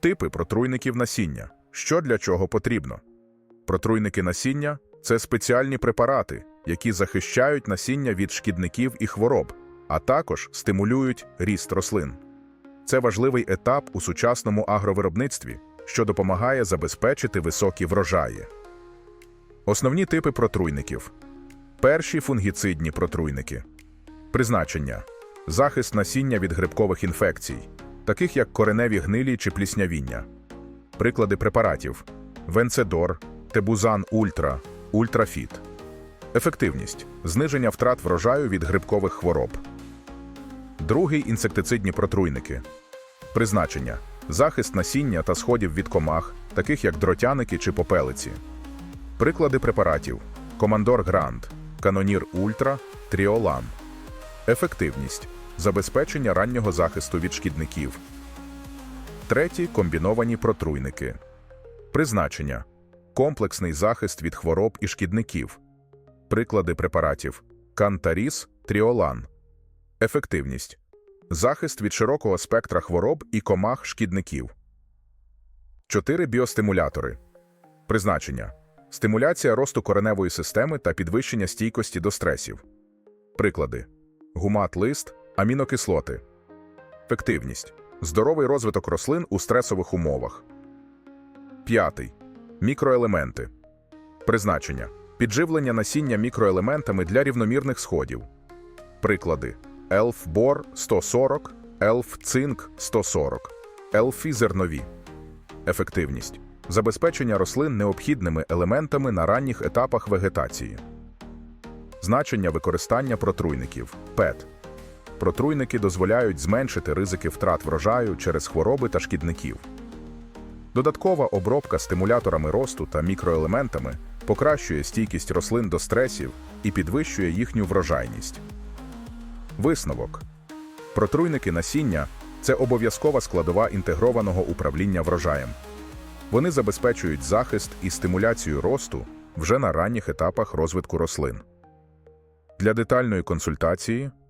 Типи протруйників насіння. Що для чого потрібно? Протруйники насіння це спеціальні препарати, які захищають насіння від шкідників і хвороб, а також стимулюють ріст рослин. Це важливий етап у сучасному агровиробництві, що допомагає забезпечити високі врожаї. Основні типи протруйників. Перші фунгіцидні протруйники. Призначення: захист насіння від грибкових інфекцій, таких як кореневі гнилі чи пліснявіння. Приклади препаратів: Венцедор, Тебузан Ультра, Ультрафіт. Ефективність зниження втрат врожаю від грибкових хвороб. Другий інсектицидні протруйники. Призначення: захист насіння та сходів від комах, таких як дротяники чи попелиці. Приклади препаратів: Командор Грант, Канонір Ультра, Тріолан. Ефективність забезпечення раннього захисту від шкідників. Треті комбіновані протруйники. Призначення комплексний захист від хвороб і шкідників. Приклади препаратів: Кантаріс, Тріолан. Ефективність захист від широкого спектра хвороб і комах шкідників. 4 біостимулятори. Призначення стимуляція росту кореневої системи та підвищення стійкості до стресів. Приклади: гумат лист, амінокислоти. Ефективність здоровий розвиток рослин у стресових умовах. П'ятий. Мікроелементи. Призначення підживлення насіння мікроелементами для рівномірних сходів. Приклади: Елф Бор 140, Елф Цинк 140, Елфі зернові. Ефективність забезпечення рослин необхідними елементами на ранніх етапах вегетації. Значення використання протруйників ПЕТ. Протруйники дозволяють зменшити ризики втрат врожаю через хвороби та шкідників. Додаткова обробка стимуляторами росту та мікроелементами покращує стійкість рослин до стресів і підвищує їхню врожайність. Висновок протруйники насіння це обов'язкова складова інтегрованого управління врожаєм. Вони забезпечують захист і стимуляцію росту вже на ранніх етапах розвитку рослин. Для детальної консультації